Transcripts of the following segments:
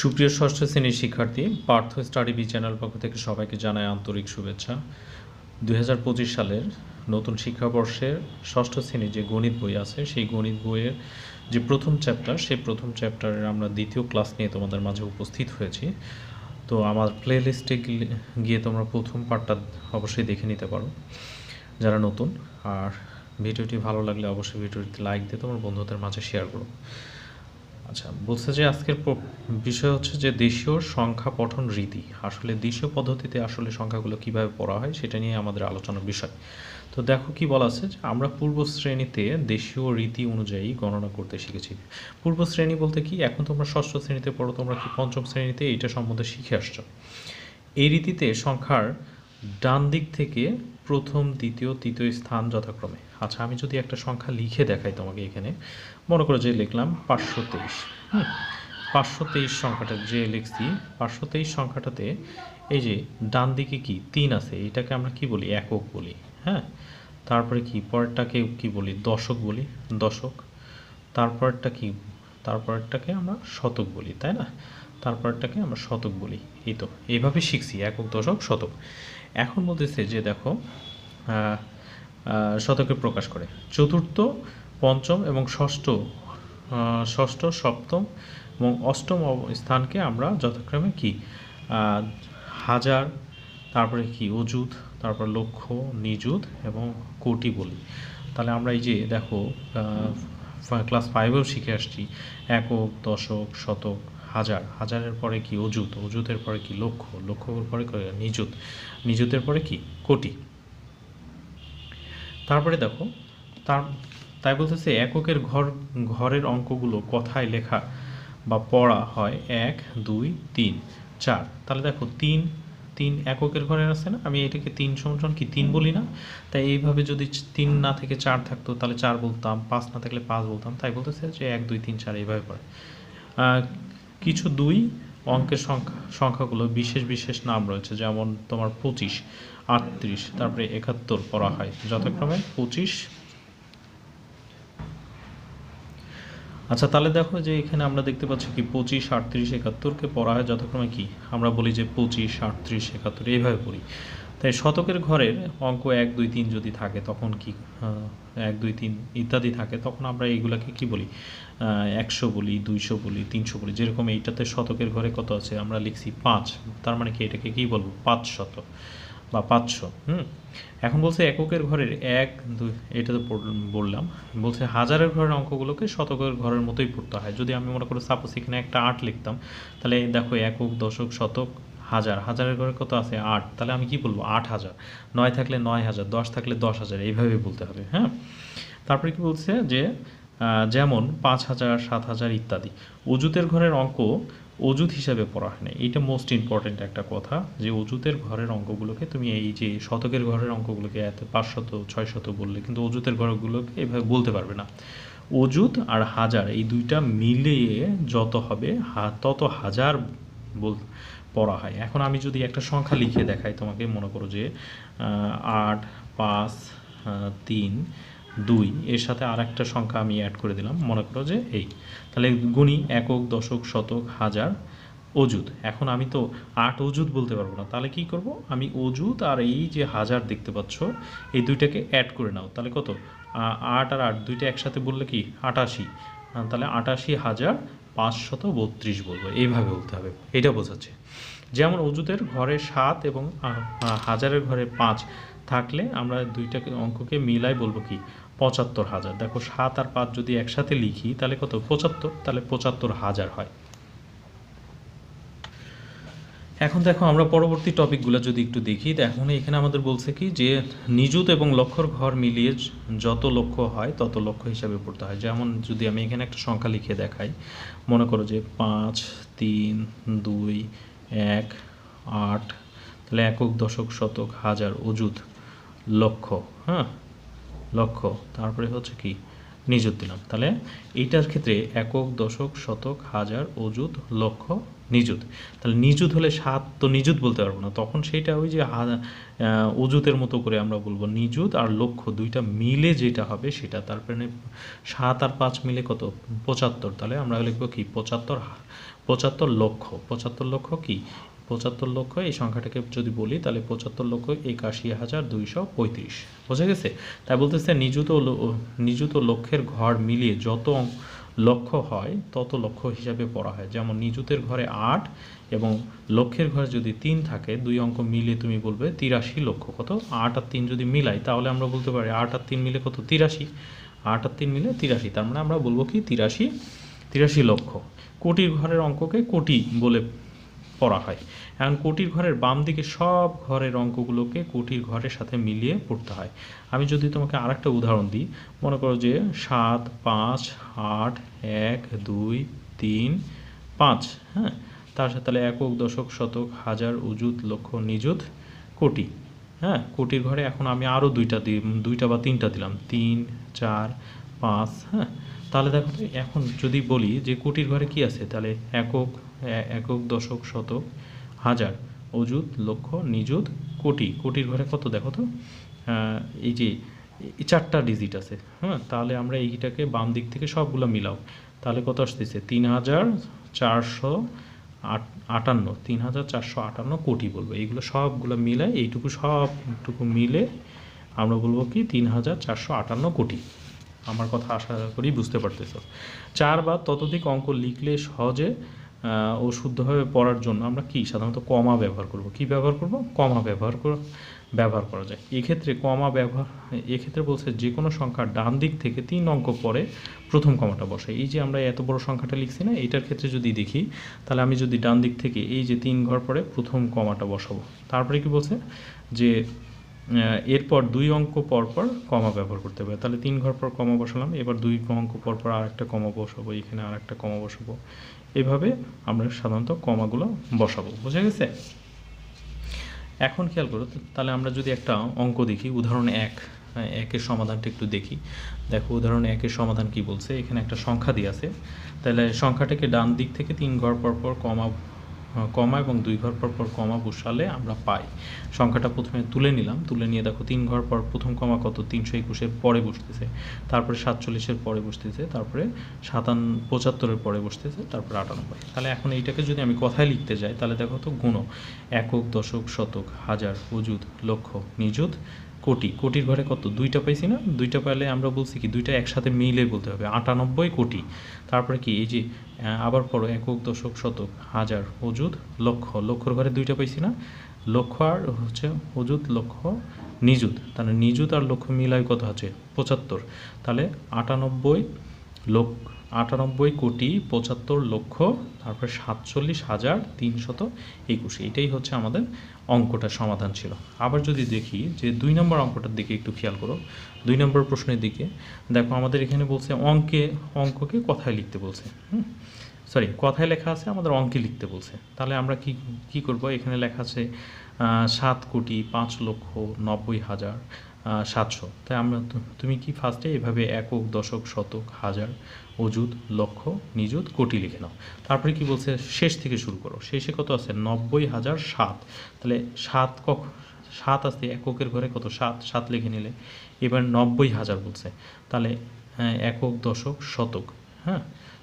সুপ্রিয় ষষ্ঠ শ্রেণির শিক্ষার্থী, পার্থ স্টাডি বি চ্যানেল পক্ষ থেকে সবাইকে জানায় আন্তরিক শুভেচ্ছা। দুই হাজার পঁচিশ সালের নতুন শিক্ষাবর্ষের ষষ্ঠ শ্রেণির যে গণিত বই আছে, সেই গণিত বইয়ের যে প্রথম চ্যাপ্টার সেই প্রথম চ্যাপ্টারের আমরা দ্বিতীয় ক্লাস নিয়ে তোমাদের মাঝে উপস্থিত হয়েছি। তো আমার প্লে লিস্টে গিয়ে তোমরা প্রথম পার্টটা অবশ্যই দেখে নিতে পারো, যারা নতুন। আর ভিডিওটি ভালো লাগলে অবশ্যই ভিডিওটি লাইক দিয়ে তোমার বন্ধুদের মাঝে শেয়ার করো। আচ্ছা বলছে যে আজকের বিষয় হচ্ছে যে দেশীয় সংখ্যা পঠন রীতি। আসলে দেশীয় পদ্ধতিতে আসলে সংখ্যাগুলো কীভাবে পড়া হয় সেটা নিয়ে আমাদের আলোচনার বিষয়। তো দেখো কি বলা আছে যে আমরা পূর্ব শ্রেণীতে দেশীয় রীতি অনুযায়ী গণনা করতে শিখেছি। পূর্ব শ্রেণি বলতে কি, এখন তোমরা ষষ্ঠ শ্রেণীতে পড়ো, তোমরা কি পঞ্চম শ্রেণীতে এইটা সম্বন্ধে শিখে আসছো। এই রীতিতে সংখ্যার ডান দিক থেকে প্রথম, দ্বিতীয়, তৃতীয় স্থান যথাক্রমে। আচ্ছা আমি যদি একটা সংখ্যা লিখে দেখাই তোমাকে এখানে, মনে করো যে লিখলাম পাঁচশো তেইশ। হুম, পাঁচশো তেইশ সংখ্যাটা যে লিখছি, পাঁচশো তেইশ সংখ্যাটাতে এই যে ডান দিকে কি, তিন আছে, এটাকে আমরা কি বলি? একক বলি হ্যাঁ? তারপরে কি, পরেরটাকে কি বলি? দশক বলি, দশক। তারপরেরটা কি? তারপরেরটাকে আমরা শতক বলি, তাই না? তারপরেরটাকে আমরা শতক বলি, এই তো। এইভাবে শিখছি, একক, দশক, শতক। এখন বলতেছে যে দেখো শতকে প্রকাশ করে। চতুর্থ, পঞ্চম এবং ষষ্ঠ ষষ্ঠ, সপ্তম এবং অষ্টম স্থানকে আমরা যথাক্রমে কি? হাজার, তারপরে কি? অযুত, তারপর লক্ষ, নিযুত এবং কোটি বলি। তাহলে আমরা এই যে দেখো ক্লাস ফাইভেও শিখে আসছি। একক, দশক, শতক। হাজার, হাজারের পরে কি অযুত, অযুতের পরে কি লক্ষ, লক্ষর পরে নিযুত, নিযুতের পরে কি কোটি? তারপরে দেখো, তার, তাই বলতেছে এককের ঘর, ঘরের অঙ্কগুলো কথায় লেখা বা পড়া হয় এক, দুই, তিন, চার। তাহলে দেখো তিন তিন এককের ঘরে আছে না? আমি এটাকে তিন সমান কি তিন বলি না? তাই এইভাবে যদি তিন না থেকে চার থাকতো, তাহলে চার বলতাম, পাঁচ না থাকলে পাঁচ বলতাম। তাই বলতেছে যে এক, দুই, তিন, চার এইভাবে পড়ে। কিছু দুই অঙ্কের সংখ্যা, সংখ্যাগুলো বিশেষ বিশেষ নাম রয়েছে, যেমন তোমার পঁচিশ, আটত্রিশ, তারপরে একাত্তর পড়া হয় যথাক্রমে পঁচিশ। আচ্ছা তাহলে দেখো যে এখানে আমরা দেখতে পাচ্ছি কি পঁচিশ, আটত্রিশ, একাত্তরকে পড়া হয় যথাক্রমে কি? আমরা বলি যে পঁচিশ, আটত্রিশ, একাত্তর, এইভাবে পড়ি। তাই শতকের ঘরের অঙ্ক এক, দুই, তিন যদি থাকে, তখন কি এক, দুই, তিন ইত্যাদি থাকে, তখন আমরা এইগুলাকে কি বলি? একশো বলি, দুইশো বলি, তিনশো বলি, যেরকম এইটাতে শতকের ঘরে কত আছে? আমরা লিখছি পাঁচ, তার মানে কি এটাকে কি বলব? পাঁচ শত বা পাঁচশো, হুম? এখন বলছে এককের ঘরের এক, দুই, এটা তো বললাম, বলছে হাজারের ঘরের অঙ্কগুলোকে শতকের ঘরের মতোই পড়তে হয়। যদি আমি মনে করি সাপোজ এখানে একটা আট লিখতাম, তাহলে দেখো একক, দশক, শতক হাজার, হাজারের ঘরে কত আছে? আট। তাহলে আমি কি বলব? আট হাজার। নয় থাকলে নয় হাজার, দশ থাকলে দশ হাজার এইভাবে বলতে হবে হ্যাঁ? তারপরে কি বলছে যে যেমন পাঁচ হাজার, সাত হাজার ইত্যাদি। অজুতের ঘরের অঙ্ক অজুত হিসাবে পড়া হয় না এটা মোস্ট ইম্পর্ট্যান্ট একটা কথা যে অজুতের ঘরের অঙ্কগুলোকে তুমি এই যে, শতকের ঘরের অঙ্কগুলোকে এত পাঁচশত, ছয়শত বললে কিন্তু অজুতের ঘরগুলোকে এভাবে বলতে পারবে না। অজুত আর হাজার এই দুইটা মিলিয়ে যত হবে তত হাজার বল পড়া হয়। এখন আমি যদি একটা সংখ্যা লিখে দেখাই, তোমাকে মনে করো যে আট, পাঁচ তিন, দুই, এর সাথে আর একটা সংখ্যা আমি অ্যাড করে দিলাম, মনে করো যে এই তাহলে গুণি একক, দশক, শতক, হাজার অজুত এখন আমি তো আট অজুত বলতে পারব না। তাহলে কি করব? আমি অজুত আর এই যে হাজার দেখতে পাচ্ছ, এই দুইটাকে অ্যাড করে নাও। তাহলে কত? আট আর আট, দুইটা একসাথে বললে কি? আটাশি। তাহলে আটাশি হাজার পাঁচশত বত্রিশ বলব, এইভাবে বলতে হবে। এটা বোঝাচ্ছে। যেমন অজুদের ঘরে সাত এবং হাজারের ঘরে পাঁচ থাকলে আমরা দুইটা অঙ্ককে মিলাই বলব কি? পঁচাত্তর হাজার। দেখো সাত আর পাঁচ যদি একসাথে লিখি, তাহলে কত? পঁচাত্তর, তাহলে পঁচাত্তর হাজার হয়। এখন দেখো, আমরা পরবর্তী টপিকগুলো যদি একটু দেখি এখন এখানে আমাদের বলছে কি যে, নিযুত এবং লক্ষর ঘর মিলিয়ে যত লক্ষ্য হয়, তত লক্ষ্য হিসাবে পড়তে হয়। যেমন যদি আমি এখানে একটা সংখ্যা লিখে দেখাই, মনে করো যে পাঁচ, তিন, দুই, এক, আট, তাহলে একক, দশক, শতক, হাজার অযুত লক্ষ হ্যাঁ? লক্ষ তারপরে হচ্ছে কি? নিযুত দিলাম। তাহলে এইটার ক্ষেত্রে একক, দশক, শতক, হাজার, অযুত, লক্ষ, নিযুত। তাহলে নিযুত হলে সাত তো নিযুত বলতে পারব না। তখন সেইটা ওই যে অযুতের মতো করে আমরা বলব। নিযুত আর লক্ষ দুইটা মিলে যেটা হবে সেটা তারপরে সাত আর পাঁচ মিলে কত? পঁচাত্তর। তাহলে আমরা লিখব কি? পঁচাত্তর পঁচাত্তর লক্ষ। পঁচাত্তর লক্ষ কি? পঁচাত্তর লক্ষ, এই সংখ্যাটাকে যদি বলি, তাহলে পঁচাত্তর লক্ষ একাশি হাজার দুইশো পঁয়ত্রিশ। বোঝা গেছে? তাই বলতেছে নিযুত নিযুত ও লক্ষের ঘর মিলিয়ে যত অঙ্ক- লক্ষ হয়, তত লক্ষ হিসাবে পড়া হয়। যেমন নিযুতের ঘরে আট এবং লক্ষের ঘরে যদি তিন থাকে, দুই অঙ্ক মিলিয়ে তুমি বলবে তিরাশি লক্ষ। কত? আট আর তিন যদি মিলাই, তাহলে আমরা বলতে পারি আট আর তিন মিলে কত? তিরাশি। আট আর তিন মিলে তিরাশি। তার মানে আমরা বলব কি? তিরাশি তিরাশি লক্ষ। কোটির ঘরের অঙ্ককে কোটি বলে পড়া হয়। এখন কোটির ঘরের বাম দিকে সব ঘরের অঙ্কগুলোকে কোটির ঘরের সাথে মিলিয়ে পড়তে হয়। আমি যদি তোমাকে আরেকটা উদাহরণ দিই, মনে করো যে সাত, পাঁচ, আট, এক, দুই, তিন, পাঁচ হ্যাঁ? তার সাথে তাহলে একক, দশক, শতক, হাজার, উজুত, লক্ষ, নিযুত, কোটি হ্যাঁ? কোটির ঘরে এখন আমি আরও দুইটা দিই দুইটা বা তিনটা দিলাম, তিন, চার, পাঁচ হ্যাঁ? তাহলে দেখো এখন যদি বলি যে কোটির ঘরে কি আছে, তাহলে একক একক, দশক, শতক, হাজার, অযুত, লক্ষ, নিযুত, কোটি। কোটির ঘরে কত দেখো তো? এই যে চারটা ডিজিট আছে হ্যাঁ? তাহলে আমরা এইটাকে বাম দিক থেকে সবগুলো মিলাও। তাহলে কত আসতেছে? তিন হাজার চারশো আট, আটান্ন। তিন হাজার চারশো আটান্ন কোটি বলব। এইগুলো সবগুলো মিলে এইটুকু সবটুকু মিলে আমরা বলব কি, তিন হাজার চারশো আটান্ন কোটি। আমার কথা আশা করি বুঝতে পারতেছো। চার বা ততোধিক অঙ্ক লিখলে সহজে ও শুদ্ধভাবে পড়ার জন্য আমরা কি সাধারণত কমা ব্যবহার করব? কি ব্যবহার করব? কমা ব্যবহার কর, ব্যবহার করা যায়। এক্ষেত্রে কমা ব্যবহার, এক্ষেত্রে বলছে যে কোনো সংখ্যার ডান দিক থেকে তিন অঙ্ক পরে প্রথম কমাটা বসাই এই যে আমরা এত বড় সংখ্যাটা লিখছি না, এটার ক্ষেত্রে যদি দেখি, তাহলে আমি যদি ডান দিক থেকে এই যে তিন ঘর পরে প্রথম কমাটা বসাবো। তারপরে কি বলছে? যে এরপর দুই অঙ্ক পর পর কমা ব্যবহার করতে হবে। তাহলে তিন ঘর পর কমা বসালাম, এবার দুই অঙ্ক পর পর আরেকটা কমা বসাবো, এখানে আরেকটা কমা বসাবো। এভাবে আমরা সাধারণত কমাগুলো বসাবো, বুঝে গেছে? এখন খেয়াল করো তাহলে আমরা যদি একটা অঙ্ক দেখি, উদাহরণ এক একের সমাধানটা একটু দেখি। দেখো, উদাহরণ একের সমাধান কি বলছে? এখানে একটা সংখ্যা দিয়ে আছে। তাহলে সংখ্যাটাকে ডান দিক থেকে তিন ঘর পর পর কমা কমা এবং দুই ঘর পর পর কমা বসালে আমরা পাই। সংখ্যাটা প্রথমে তুলে নিলাম। তুলে নিয়ে দেখো, তিন ঘর পর প্রথম কমা কত? তিনশো একুশের পরে বসতেছে। তারপরে সাতচল্লিশের পরে বসতেছে। তারপরে সাতান, পঁচাত্তরের পরে বসতেছে। তারপরে আটানব্বই। তাহলে এখন এইটাকে যদি আমি কথায় লিখতে যাই, তাহলে দেখো তো গুণ। একক, দশক, শতক, হাজার, অযুত, লক্ষ, নিযুত কোটি, কোটির ঘরে কত? দুইটা পাইছি না? দুইটা পাইলে আমরা বলছি কি, দুইটা একসাথে মিলে বলতে হবে। আটানব্বই কোটি। তারপরে কি, এই যে আবার পড়ো, একক, দশক, শতক, হাজার, অযুত লক্ষ লক্ষর ঘরে দুইটা পাইছি না? লক্ষ আর হচ্ছে অযুত লক্ষ নিযুত। তাহলে নিযুত আর লক্ষ মিলায় কত আছে? পঁচাত্তর। তাহলে আটানব্বই লক্ষ আটানব্বই কোটি পঁচাত্তর লক্ষ, তারপরে সাতচল্লিশ হাজার তিনশত একুশ। এটাই হচ্ছে আমাদের অঙ্কটার সমাধান ছিল। আবার যদি দেখি যে দুই নম্বর অঙ্কটার দিকে একটু খেয়াল করো। দুই নম্বর প্রশ্নের দিকে, দেখো আমাদের এখানে বলছে অঙ্কে, অঙ্ককে কথায় লিখতে বলছে, হুম? সরি কথায় লেখা আছে, আমাদের অঙ্কে লিখতে বলছে। তাহলে আমরা কি কি করব? এখানে লেখা আছে সাত কোটি পাঁচ লক্ষ নব্বই হাজার সাতশো। তাই আমরা তুমি কি ফার্স্টে এভাবে একক দশক শতক হাজার অযুত লক্ষ নিযুত কোটি লিখে নাও। তারপরে কি বলছে? শেষ থেকে শুরু করো। শেষে কত আছে? নব্বই হাজার সাত। তাহলে সাত কখ সাত আছে এককের ঘরে কত? সাত। সাত লিখে নিলে। এবার নব্বই হাজার বলছে। তাহলে হ্যাঁ, একক দশক শতক। হ্যাঁ?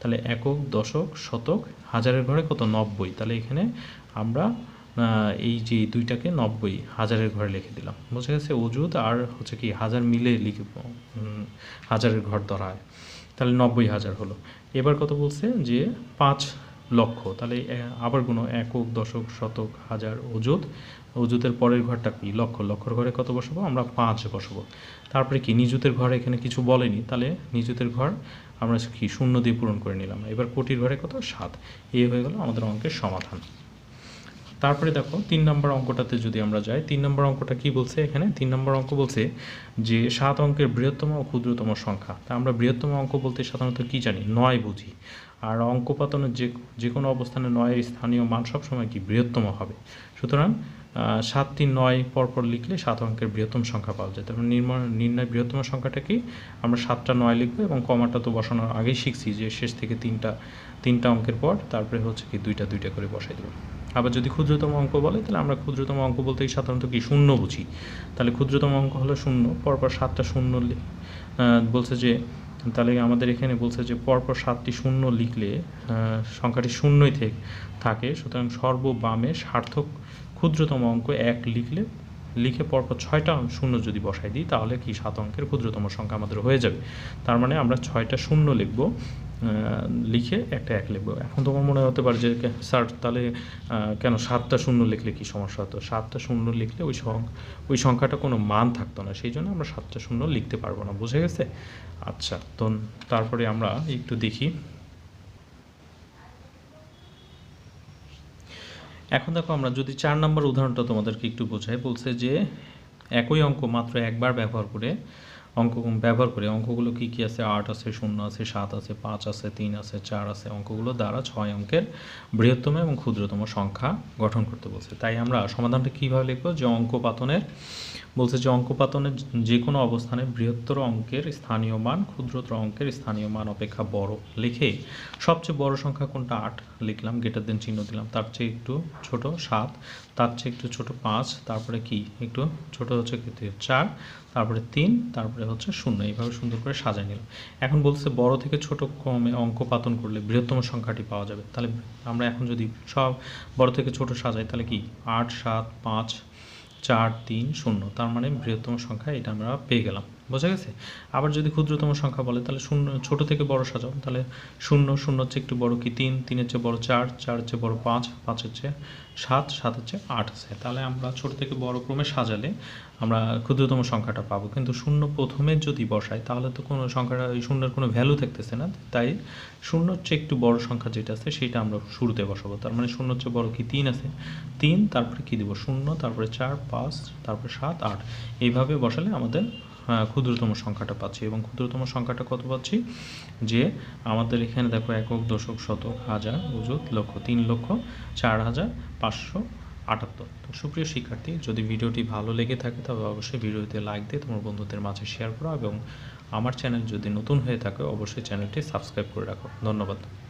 তাহলে একক দশক শতক হাজারের ঘরে কত? নব্বই। তাহলে এখানে আমরা এই যে দুইটাকে নব্বই হাজারের ঘরে লিখে দিলাম। বোঝা গেছে অজুদ আর হচ্ছে কি হাজার মিলে লিখে হাজারের ঘর ধরা হয় তাহলে নব্বই হাজার হলো। এবার কত বলছে যে পাঁচ লক্ষ। তাহলে আবার কোনো একক, দশক, শতক, হাজার অজুত অজুতের পরের ঘরটা কি? লক্ষ। লক্ষর ঘরে কত বসাবো? আমরা পাঁচ বসাবো। তারপরে কি নিযুতের ঘরে এখানে কিছু বলেনি? তাহলে নিযুতের ঘর আমরা কি শূন্য দিয়ে পূরণ করে নিলাম। এবার কোটির ঘরে কত? সাত। এই হয়ে গেল আমাদের অঙ্কের সমাধান। তারপরে দেখো, তিন নম্বর অঙ্কটাতে যদি আমরা যাই, তিন নম্বর অঙ্কটা কি বলছে এখানে? তিন নম্বর অঙ্ক বলছে যে সাত অঙ্কের বৃহত্তম ও ক্ষুদ্রতম সংখ্যা। তা আমরা বৃহত্তম অঙ্ক বলতে সাধারণত কি জানি? নয় বুঝি। আর অঙ্ক পাতানোর যে যে কোনো অবস্থানে নয়ের স্থানীয় মান সবসময় কি? বৃহত্তম হবে। সুতরাং সাত তিন নয় পরপর লিখলে সাত অঙ্কের বৃহত্তম সংখ্যা পাওয়া যায়। তারপর নির্ময়, নির্ণয় বৃহত্তম সংখ্যাটা কি? আমরা সাতটা নয় লিখব এবং কমাটা তো বসানোর আগেই শিখছি যে শেষ থেকে তিনটা তিনটা অঙ্কের পর তারপরে হচ্ছে কি দুইটা দুইটা করে বসাই দেবো। আবার যদি ক্ষুদ্রতম অঙ্ক বলে, তাহলে আমরা ক্ষুদ্রতম অঙ্ক বলতে সাধারণত কি? শূন্য বুঝি। তাহলে ক্ষুদ্রতম অঙ্ক হলো শূন্য, পরপর সাতটা শূন্য বলছে যে, তাহলে আমাদের এখানে বলছে যে, পরপর সাতটি শূন্য লিখলে সংখ্যাটি শূন্যই থেকে থাকে। সুতরাং সর্ববামে সার্থক ক্ষুদ্রতম অঙ্ক এক লিখলে, লিখে পরপর ছয়টা শূন্য যদি বসাই দিই, তাহলে কি সাত অঙ্কের ক্ষুদ্রতম সংখ্যা আমাদের হয়ে যাবে। তার মানে আমরা ছয়টা শূন্য লিখব। লিখে একটা এক লিখব। এখন তোমার মনে হতে পারে যে স্যার, তাহলে কেন সাতটা শূন্য লিখলে কি সমস্যা হতো? সাতটা শূন্য লিখলে ওই ওই সংখ্যাটা কোনো মান থাকতো না। সেই জন্য আমরা সাতটা শূন্য লিখতে পারব না। বুঝে গেছে? আচ্ছা তো তারপরে আমরা একটু দেখি। এখন দেখো, আমরা যদি চার নম্বর উদাহরণটা তোমাদেরকে একটু বোঝাই, বলছে যে, একই অঙ্ক মাত্র একবার ব্যবহার করে অঙ্ক ব্যবহার করি, অঙ্কগুলো কি কি আছে? আট আছে, শূন্য আছে, সাত আছে, পাঁচ আছে, তিন আছে, চার আছে, অঙ্কগুলো দ্বারা ছয় অঙ্কের বৃহত্তম এবং ক্ষুদ্রতম সংখ্যা গঠন করতে বলছে। তাই আমরা সমাধানটা কীভাবে লিখব? যে অঙ্ক পাতনের, বলছে যে অঙ্ক পাতনের যে কোনো অবস্থানে বৃহত্তর অঙ্কের স্থানীয় মান, ক্ষুদ্রতর অঙ্কের স্থানীয় মান অপেক্ষা বড় লিখে সবচেয়ে বড় সংখ্যা কোনটা? আট। লিখলাম, গেটার দেন চিহ্ন দিলাম। তার চেয়ে একটু ছোট সাত, তার চেয়ে একটু ছোট পাঁচ, তারপরে কি? একটু ছোট হচ্ছে চার, তারপরে তিন, তারপরে হচ্ছে শূন্য। এইভাবে সুন্দর করে সাজায় নিলাম। এখন বলছে বড় থেকে ছোট ক্রমে অঙ্ক পাতন করলে বৃহত্তম সংখ্যাটি পাওয়া যাবে। তাহলে আমরা এখন যদি সব বড় থেকে ছোট সাজাই, তাহলে কি? আট, সাত, পাঁচ, চার, তিন, শূন্য। তার মানে বৃহত্তম সংখ্যা এটা আমরা পেয়ে গেলাম। বোঝা গেছে? আবার যদি ক্ষুদ্রতম সংখ্যা বলে, তাহলে শূন্য, ছোট থেকে বড় সাজাও। তাহলে শূন্য শূন্য হচ্ছে একটু বড় কি তিন, তিনের চেয়ে বড় চার চার চেয়ে বড় পাঁচ, পাঁচের চেয়ে সাত সাত হচ্ছে আট আছে। তাহলে আমরা ছোট থেকে বড় ক্রমে সাজালে আমরা ক্ষুদ্রতম সংখ্যাটা পাবো। কিন্তু শূন্য প্রথমে যদি বসাই, তাহলে তো কোনো সংখ্যাটা ওই শূন্যের কোনো ভ্যালু থাকতেছে না। তাই শূন্যর চেয়ে একটু বড় সংখ্যা যেটা আছে, সেটা আমরা শুরুতে বসাবো। তার মানে শূন্য হচ্ছে বড় কি তিন আছে? তিন, তারপরে কি দেবো? শূন্য, তারপরে চার, পাঁচ, তারপরে সাত, আট। এইভাবে বসালে আমাদের ক্ষুদ্রতম সংখ্যাটা পাচ্ছি এবং ক্ষুদ্রতম সংখ্যাটা কত পাচ্ছি? যে আমাদের এখানে দেখো একক, দশক, শতক, হাজার অযুত লক্ষ, তিন লক্ষ, চার হাজার, পাঁচশো আটাত্তর। তো সুপ্রিয় শিক্ষার্থী, যদি ভিডিওটি ভালো লেগে থাকে, তবে অবশ্যই ভিডিওতে লাইক দিয়ে তোমার বন্ধুদের মাঝে শেয়ার করো এবং আমার চ্যানেল যদি নতুন হয়ে থাকে, অবশ্যই চ্যানেলটি সাবস্ক্রাইব করে রাখো। ধন্যবাদ।